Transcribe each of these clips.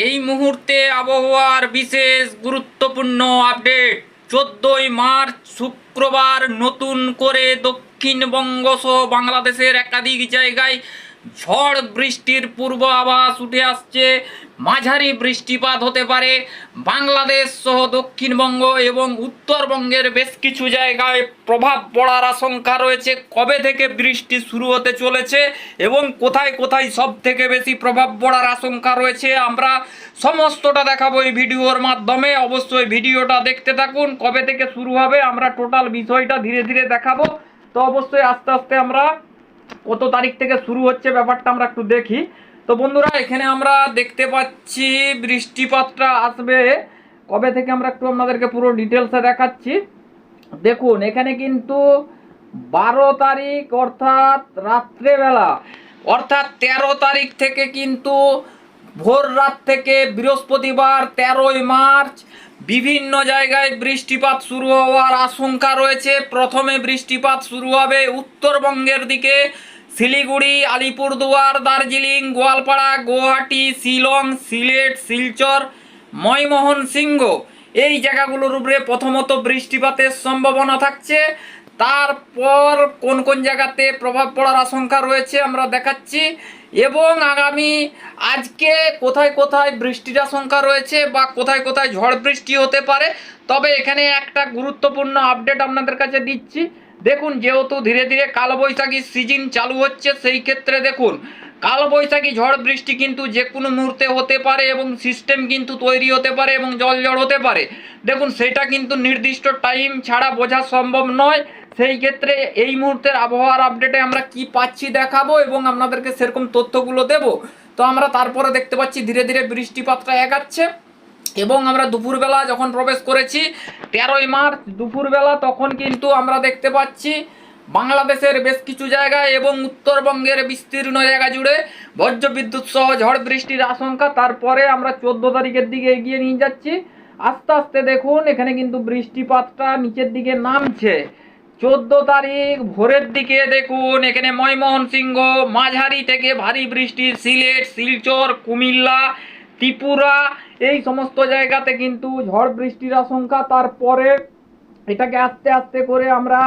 এই মুহূর্তে আবহাওয়ার বিশেষ গুরুত্বপূর্ণ আপডেট। চোদ্দই মার্চ, শুক্রবার নতুন করে দক্ষিণবঙ্গ সহ বাংলাদেশের একাধিক জায়গায় ঝড় বৃষ্টির পূর্ব আভাস উঠে আসছে। মাঝারি বৃষ্টিপাত হতে পারে। বাংলাদেশ সহ দক্ষিণবঙ্গ এবং উত্তরবঙ্গের বেশ কিছু জায়গায় প্রভাব পড়ার আশঙ্কা রয়েছে। কবে থেকে বৃষ্টি শুরু হতে চলেছে এবং কোথায় কোথায় সব থেকে বেশি প্রভাব পড়ার আশঙ্কা রয়েছে, আমরা সমস্তটা দেখাবো এই ভিডিওর মাধ্যমে। অবশ্যই ভিডিওটা দেখতে থাকুন, কবে থেকে শুরু হবে আমরা টোটাল বিষয়টা ধীরে ধীরে দেখাবো। তো অবশ্যই আস্তে আস্তে আমরা কত তারিখ থেকে শুরু হচ্ছে ব্যাপারটা আমরা একটু দেখি। তো বন্ধুরা, এখানে আমরা দেখতে পাচ্ছি বৃষ্টিপাতটা আসবে। কবে থেকে আমরা একটু আপনাদেরকে পুরো ডিটেলসে দেখাচ্ছি। দেখুন, এখানে কিন্তু বারো তারিখ, অর্থাৎ রাত্রেবেলা, অর্থাৎ তেরো তারিখ থেকে কিন্তু ভোর রাত থেকে বৃহস্পতিবার তেরোই মার্চ বিভিন্ন জায়গায় বৃষ্টিপাত শুরু হওয়ার আশঙ্কা রয়েছে। প্রথমে বৃষ্টিপাত শুরু হবে উত্তরবঙ্গের দিকে। শিলিগুড়ি, আলিপুরদুয়ার, দার্জিলিং, গোয়ালপাড়া, গুয়াহাটি, শিলং, সিলেট, শিলচর, ময়মোহন সিংহ। এই জায়গাগুলোর উপরে প্রথমত বৃষ্টিপাতের সম্ভাবনা থাকছে। তারপর কোন কোন জায়গাতে প্রভাব পড়ার আশঙ্কা রয়েছে আমরা দেখাচ্ছি। এবং আগামী আজকে কোথায় কোথায় বৃষ্টির আশঙ্কা রয়েছে বা কোথায় কোথায় ঝড় বৃষ্টি হতে পারে, তবে এখানে একটা গুরুত্বপূর্ণ আপডেট আপনাদের কাছে দিচ্ছি। দেখুন, যেহেতু ধীরে ধীরে কালবৈশাখীর সিজন চালু হচ্ছে, সেই ক্ষেত্রে দেখুন, কালবৈশাখী ঝড় বৃষ্টি কিন্তু যে কোনো মুহূর্তে হতে পারে এবং সিস্টেম কিন্তু তৈরি হতে পারে এবং জল জড় হতে পারে। দেখুন, সেটা কিন্তু নির্দিষ্ট টাইম ছাড়া বোঝা সম্ভব নয়। সেই ক্ষেত্রে এই মুহূর্তের আবহাওয়ার আপডেটে আমরা কি পাচ্ছি দেখাবো এবং আপনাদেরকে সেরকম তথ্যগুলো দেব। তো আমরা তারপরে দেখতে পাচ্ছি, ধীরে ধীরে বৃষ্টিপাতটা এগাচ্ছে। এবং আমরা দুপুরবেলা যখন প্রবেশ করেছি, তেরোই মার্চ দুপুরবেলা তখন কিন্তু আমরা দেখতে পাচ্ছি বাংলাদেশের বেশ কিছু জায়গায় এবং উত্তরবঙ্গের বিস্তীর্ণ জায়গা জুড়ে বজ্রবিদ্যুৎ সহ ঝড় বৃষ্টির আশঙ্কা। তারপরে আমরা চোদ্দ তারিখের দিকে এগিয়ে নিয়ে যাচ্ছি। আস্তে আস্তে দেখুন, এখানে কিন্তু বৃষ্টিপাতটা নিচের দিকে নামছে। চোদ্দ তারিখ ভোরের দিকে দেখুন, এখানে ময়মোহন সিংহ মাঝারি থেকে ভারী বৃষ্টি সিলেট, শিলচর, কুমিল্লা, ত্রিপুরা এই সমস্ত জায়গাতে কিন্তু ঝড় বৃষ্টির আশঙ্কা। তারপরে এটাকে আস্তে আস্তে করে আমরা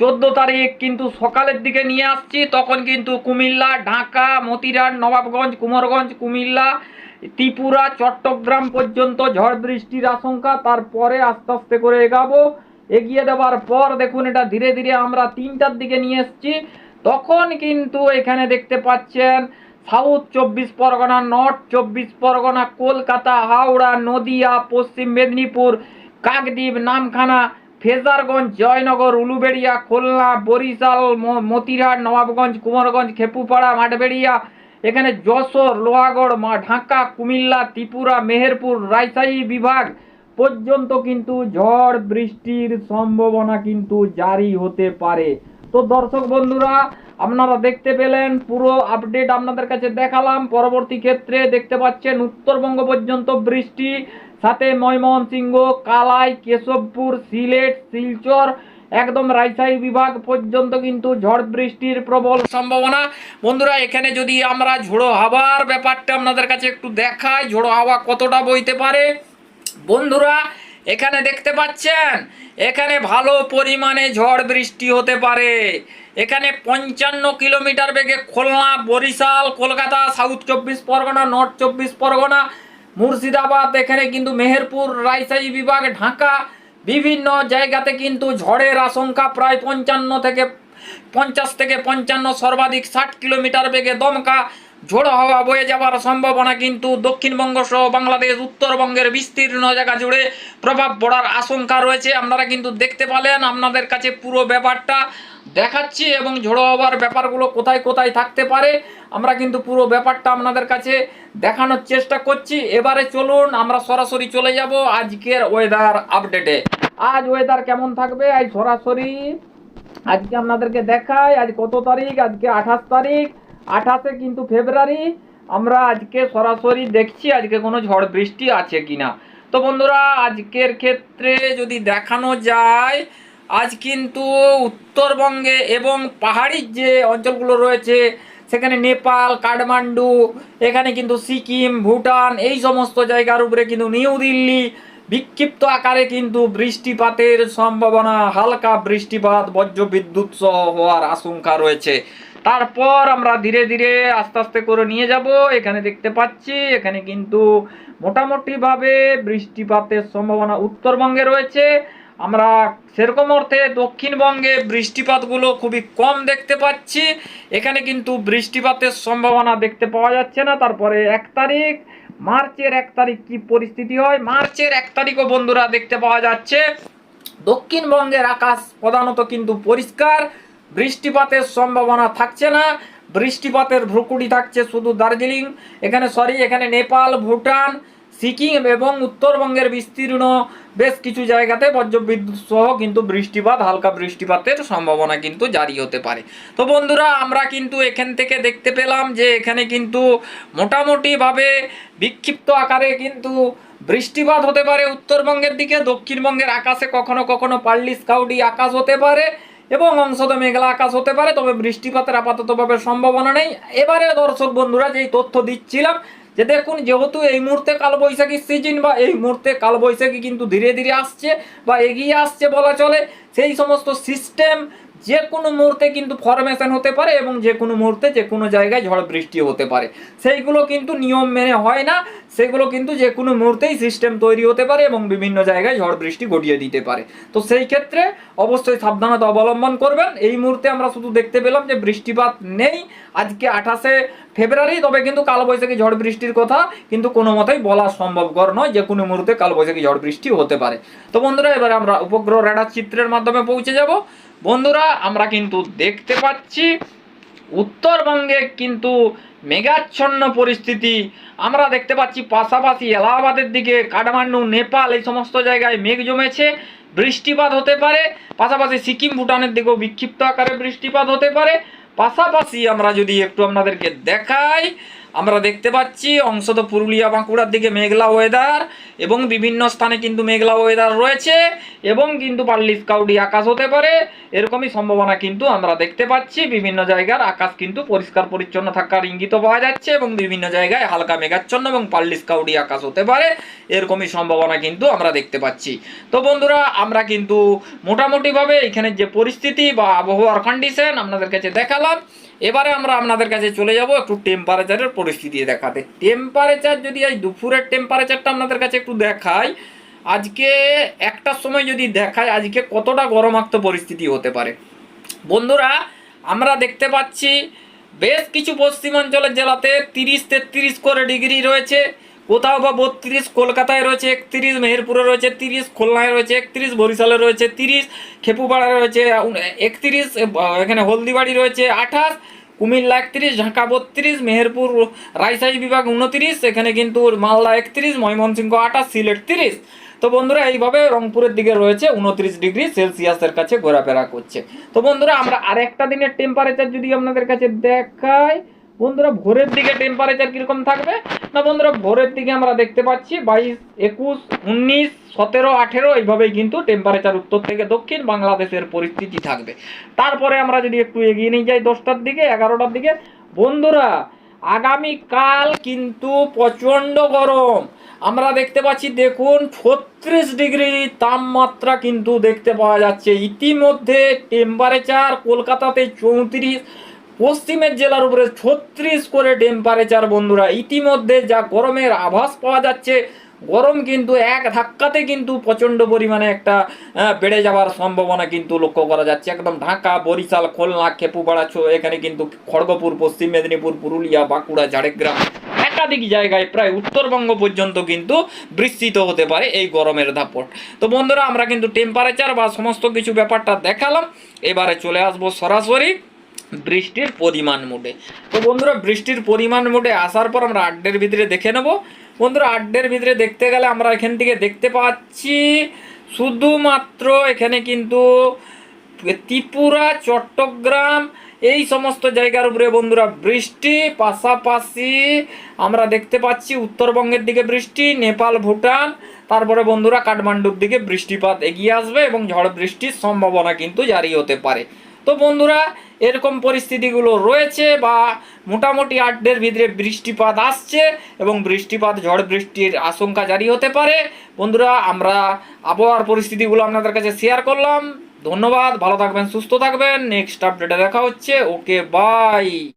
চোদ্দ তারিখ কিন্তু সকালের দিকে নিয়ে আসছি। তখন কিন্তু কুমিল্লা, ঢাকা, মতিরান, নবাবগঞ্জ, কুমারগঞ্জ, কুমিল্লা, ত্রিপুরা, চট্টগ্রাম পর্যন্ত ঝড় বৃষ্টির আশঙ্কা। তারপরে আস্তে আস্তে করে এগাবো। এগিয়ে দেওয়ার পর দেখুন এটা ধীরে ধীরে আমরা তিনটার দিকে নিয়ে এসছি। তখন কিন্তু এখানে দেখতে পাচ্ছেন সাউথ চব্বিশ পরগনা, নর্থ চব্বিশ পরগনা, কলকাতা, হাওড়া, নদিয়া, পশ্চিম মেদিনীপুর, কাকদ্বীপ, নামখানা, ফেজারগঞ্জ, জয়নগর, উলুবেড়িয়া, খুলনা, বরিশাল, ম- মতিরহাট, নবাবগঞ্জ, কুমারগঞ্জ, খেপুপাড়া, মাঠবেড়িয়া, এখানে যশোর, লোহাগড়, মা, ঢাকা, কুমিল্লা, ত্রিপুরা, মেহেরপুর, রাজশাহী বিভাগ পর্যন্ত কিন্তু ঝড় বৃষ্টির সম্ভাবনা কিন্তু জারি হতে পারে। তো দর্শক বন্ধুরা আপনারা দেখতে পেলেন, পুরো আপডেট আপনাদের কাছে দেখালাম। পরবর্তী ক্ষেত্রে দেখতে পাচ্ছেন, উত্তরবঙ্গ পর্যন্ত বৃষ্টি, সাথে ময়মোহন সিংহ কালাই, কেশবপুর, সিলেট, শিলচর, একদম রাজশাহী বিভাগ পর্যন্ত কিন্তু ঝড় বৃষ্টির প্রবল সম্ভাবনা। বন্ধুরা, এখানে যদি আমরা ঝোড়ো হাওয়ার ব্যাপারটা আপনাদের কাছে একটু দেখাই, ঝোড়ো হাওয়া কতটা বইতে পারে? বন্ধুরা এখানে দেখতে পাচ্ছেন? এখানে ভালো পরিমাণে ঝড় বৃষ্টি হতে পারে। এখানে পঞ্চান্ন কিলোমিটার বেগে খুলনা, বরিশাল, কলকাতা, সাউথ চব্বিশ পরগনা, নর্থ চব্বিশ পরগনা, মুর্শিদাবাদ, এখানে কিন্তু মেহেরপুর, রাজশাহী বিভাগ, ঢাকা, বিভিন্ন জায়গাতে কিন্তু ঝড়ের আশঙ্কা প্রায় পঞ্চান্ন থেকে পঞ্চাশ থেকে পঞ্চান্ন সর্বাধিক ষাট কিলোমিটার বেগে দমকা। ঝোড়ো হাওয়া বয়ে যাওয়ার সম্ভাবনা কিন্তু দক্ষিণবঙ্গ সহ বাংলাদেশ, উত্তরবঙ্গের বিস্তীর্ণ জায়গা জুড়ে প্রভাব পড়ার আশঙ্কা রয়েছে। আপনারা কিন্তু দেখতে পালেন, আপনাদের কাছে পুরো ব্যাপারটা দেখাচ্ছি এবং ঝোড়ো হওয়ার ব্যাপারগুলো কোথায় কোথায় থাকতে পারে, আমরা কিন্তু পুরো ব্যাপারটা আপনাদের কাছে দেখানোর চেষ্টা করছি। এবারে চলুন, আমরা সরাসরি চলে যাব আজকের ওয়েদার আপডেটে আজ ওয়েদার কেমন থাকবে? আজ সরাসরি আজকে আপনাদেরকে দেখায় আজ কত তারিখ? আজকে আঠাশ তারিখ। আঠাশে কিন্তু ফেব্রুয়ারি। আমরা আজকে সরাসরি দেখছি আজকে কোনো ঝড় বৃষ্টি আছে কিনা। তো বন্ধুরা, আজকের ক্ষেত্রে যদি দেখানো যায়, আজ কিন্তু উত্তরবঙ্গে এবং পাহাড়ি যে অঞ্চলগুলো রয়েছে, সেখানে নেপাল, কাঠমান্ডু, এখানে কিন্তু সিকিম, ভুটান, এই সমস্ত জায়গার উপরে কিন্তু নিউ দিল্লি, বিক্ষিপ্ত আকারে কিন্তু বৃষ্টিপাতের সম্ভাবনা, হালকা বৃষ্টিপাত বজ্র বিদ্যুৎ সহ হওয়ার আশঙ্কা রয়েছে। তারপর আমরা ধীরে ধীরে আস্তে আস্তে করে নিয়ে যাব। এখানে দেখতে পাচ্ছি, এখানে কিন্তু মোটামুটিভাবে বৃষ্টিপাতের সম্ভাবনা উত্তরবঙ্গে রয়েছে। আমরা সেরকম অর্থে দক্ষিণবঙ্গে বৃষ্টিপাতগুলো খুবই কম দেখতে পাচ্ছি। এখানে কিন্তু বৃষ্টিপাতের সম্ভাবনা দেখতে পাওয়া যাচ্ছে না। তারপরে এক তারিখ, মার্চের এক তারিখ কি পরিস্থিতি হয়? মার্চের এক তারিখও বন্ধুরা দেখতে পাওয়া যাচ্ছে। দক্ষিণবঙ্গের আকাশ প্রধানত কিন্তু পরিষ্কার। বৃষ্টিপাতের সম্ভাবনা থাকছে না। বৃষ্টিপাতের ভ্রুকুটি থাকছে শুধু দার্জিলিং। এখানে সরি এখানে নেপাল, ভুটান, সিকিম এবং উত্তরবঙ্গের বিস্তীর্ণ বেশ কিছু জায়গাতে বজ্রবিদ্যুৎ সহ কিন্তু বৃষ্টিপাত, হালকা বৃষ্টিপাতের সম্ভাবনা কিন্তু জারি হতে পারে। তো বন্ধুরা, আমরা কিন্তু এখান থেকে দেখতে পেলাম যে এখানে কিন্তু মোটামুটিভাবে বিক্ষিপ্ত আকারে কিন্তু বৃষ্টিপাত হতে পারে। উত্তরবঙ্গের দিকে, দক্ষিণবঙ্গের আকাশে কখনো কখনো পাল্লি, স্কাউডি আকাশ হতে পারে। এবং অংশত মেঘলা আকাশ হতে পারে, তবে বৃষ্টিপাতের আপাততভাবে সম্ভাবনা নেই। এবারে দর্শক বন্ধুরা, যেই তথ্য দিচ্ছিলাম, যে দেখুন, যেহেতু এই মুহূর্তে কালবৈশাখীর সিজন বা এই মুহূর্তে কালবৈশাখী কিন্তু ধীরে ধীরে আসছে বা এগিয়ে আসছে বলা চলে, সেই সমস্ত সিস্টেম যে কোনো মুহূর্তে কিন্তু ফরমেশন হতে পারে এবং যে কোনো মুহূর্তে যে কোনো জায়গায় ঝড় বৃষ্টি হতে পারে। সেইগুলো কিন্তু নিয়ম মেনে হয় না, সেগুলো কিন্তু যে কোনো মুহূর্তেই সিস্টেম তৈরি হতে পারে এবং বিভিন্ন জায়গায় ঝড় বৃষ্টি ঘটিয়ে দিতে পারে। তো সেই ক্ষেত্রে অবশ্যই সাবধানতা অবলম্বন করবেন। এই মুহূর্তে আমরা শুধু দেখতে পেলাম যে বৃষ্টিপাত নেই আজকে আঠাশে ফেব্রুয়ারি, তবে কিন্তু কালবৈশাখী ঝড় বৃষ্টির কথা কিন্তু কোনো মতেই বলা সম্ভবকর নয় যে কোনো মুহূর্তে কালবৈশাখী ঝড় বৃষ্টি হতে পারে। তো বন্ধুরা, এবারে আমরা উপগ্রহ রেডার চিত্রের মাধ্যমে পৌঁছে যাব। বন্ধুরা, আমরা কিন্তু দেখতে পাচ্ছি, উত্তরবঙ্গে কিন্তু মেঘাচ্ছন্ন পরিস্থিতি। আমরা দেখতে পাচ্ছি পাশাপাশি এলাহাবাদের দিকে, কাঠমান্ডু, নেপাল, এই সমস্ত জায়গায় মেঘ জমেছে, বৃষ্টিপাত হতে পারে। পাশাপাশি সিকিম, ভুটানের দিকেও বিক্ষিপ্ত আকারে বৃষ্টিপাত হতে পারে। পাশাপাশি আমরা যদি একটু আপনাদেরকে দেখাই আমরা দেখতে পাচ্ছি অংশত পুরুলিয়া বাঁকুড়ার দিকে মেঘলা ওয়েদার এবং বিভিন্ন স্থানে কিন্তু মেঘলা ওয়েদার রয়েছে এবং কিন্তু পাল্লি কাউডি আকাশ হতে পারে। এরকমই সম্ভাবনা কিন্তু আমরা দেখতে পাচ্ছি। বিভিন্ন জায়গার আকাশ কিন্তু পরিষ্কার পরিচ্ছন্ন থাকার ইঙ্গিত পাওয়া যাচ্ছে এবং বিভিন্ন জায়গায় হালকা মেঘাচ্ছন্ন এবং পাল্লি কাউডি আকাশ হতে পারে। এরকমই সম্ভাবনা কিন্তু আমরা দেখতে পাচ্ছি। তো বন্ধুরা, আমরা কিন্তু মোটামুটিভাবে এখানে যে পরিস্থিতি বা আবহাওয়ার কন্ডিশন আপনাদের কাছে দেখালাম। এবারে আমরা আপনাদের কাছে চলে যাব একটু টেম্পারেচারের পরিস্থিতি দেখাতে। টেম্পারেচার যদি এই দুপুরের টেম্পারেচারটা আপনাদের কাছে একটু দেখাই, আজকে একটার সময় যদি দেখায় আজকে কতটা গরমাক্ত পরিস্থিতি হতে পারে। বন্ধুরা, আমরা দেখতে পাচ্ছি বেশ কিছু পশ্চিমাঞ্চলের জেলাতে তিরিশ তেত্রিশ করে ডিগ্রি রয়েছে। কোথাও বা বত্রিশ, কলকাতায় রয়েছে একত্রিশ, মেহেরপুরে রয়েছে তিরিশ, খুলনায় রয়েছে একত্রিশ, বরিশালে রয়েছে তিরিশ, খেপুপাড়ায় রয়েছে একত্রিশ এখানে হলদিবাড়ি রয়েছে আঠাশ, কুমিল্লা একত্রিশ, ঢাকা বত্রিশ, মেহেরপুর রাজশাহী বিভাগ উনত্রিশ, এখানে কিন্তু মালদা একত্রিশ, ময়মনসিংহ আঠাশ, সিলেট তিরিশ। তো বন্ধুরা, এইভাবে রংপুরের দিকে রয়েছে উনত্রিশ ডিগ্রি সেলসিয়াসের কাছে ঘোরাফেরা করছে। তো বন্ধুরা, আমরা আরেকটা দিনের টেম্পারেচার যদি আপনাদের কাছে দেখাই বন্ধুরা, ভোরের দিকে টেম্পারেচার কীরকম থাকবে? না বন্ধুরা, ভোরের দিকে আমরা দেখতে পাচ্ছি বাইশ, একুশ, উনিশ, সতেরো, আঠেরো, এইভাবেই কিন্তু টেম্পারেচার উত্তর থেকে দক্ষিণ বাংলাদেশের পরিস্থিতি থাকবে। তারপরে আমরা যদি একটু এগিয়ে নিয়ে যাই দশটার দিকে, এগারোটার দিকে, বন্ধুরা, আগামীকাল কিন্তু প্রচণ্ড গরম। আমরা দেখতে পাচ্ছি, দেখুন, ছত্রিশ ডিগ্রি তাপমাত্রা কিন্তু দেখতে পাওয়া যাচ্ছে। ইতিমধ্যে টেম্পারেচার কলকাতাতে চৌত্রিশ পশ্চিমের জেলার উপরে ছত্রিশ করে টেম্পারেচার বন্ধুরা, ইতিমধ্যে যা গরমের আভাস পাওয়া যাচ্ছে, গরম কিন্তু এক ধাক্কাতে কিন্তু প্রচণ্ড পরিমাণে একটা বেড়ে যাওয়ার সম্ভাবনা কিন্তু লক্ষ্য করা যাচ্ছে। একদম ঢাকা, বরিশাল, খুলনা, খেপুপাড়া এখানে কিন্তু খড়গপুর, পশ্চিম মেদিনীপুর, পুরুলিয়া, বাঁকুড়া, ঝাড়গ্রাম, একাধিক জায়গায় প্রায় উত্তরবঙ্গ পর্যন্ত কিন্তু বিস্তৃত হতে পারে এই গরমের দাপট। তো বন্ধুরা, আমরা কিন্তু টেম্পারেচার বা সমস্ত কিছু ব্যাপারটা দেখালাম। এবারে চলে আসব সরাসরি। বৃষ্টির পরিমাণ মোডে তো বন্ধুরা, বৃষ্টির পরিমাণ মোডে আসার পর আমরা আড্ডের ভিতরে দেখে নেব। বন্ধুরা, আড্ডের ভিতরে দেখতে গেলে আমরা এখান থেকে দেখতে পাচ্ছি শুধুমাত্র এখানে কিন্তু ত্রিপুরা, চট্টগ্রাম, এই সমস্ত জায়গার উপরে বন্ধুরা বৃষ্টি। পাশাপাশি আমরা দেখতে পাচ্ছি উত্তরবঙ্গের দিকে বৃষ্টি, নেপাল, ভুটান, তারপরে বন্ধুরা কাঠমান্ডুর দিকে বৃষ্টিপাত এগিয়ে আসবে এবং ঝড় বৃষ্টির সম্ভাবনা কিন্তু জারি হতে পারে। তো বন্ধুরা, এরকম পরিস্থিতিগুলো রয়েছে বা মোটামুটি আড্ডের ভিতরে বৃষ্টিপাত আসছে এবং বৃষ্টিপাত, ঝড় বৃষ্টির আশঙ্কা জারি হতে পারে। বন্ধুরা, আমরা আবহাওয়ার পরিস্থিতিগুলো আপনাদের কাছে শেয়ার করলাম। ধন্যবাদ, ভালো থাকবেন, সুস্থ থাকবেন। নেক্সট আপডেটে দেখা হচ্ছে। Okay bye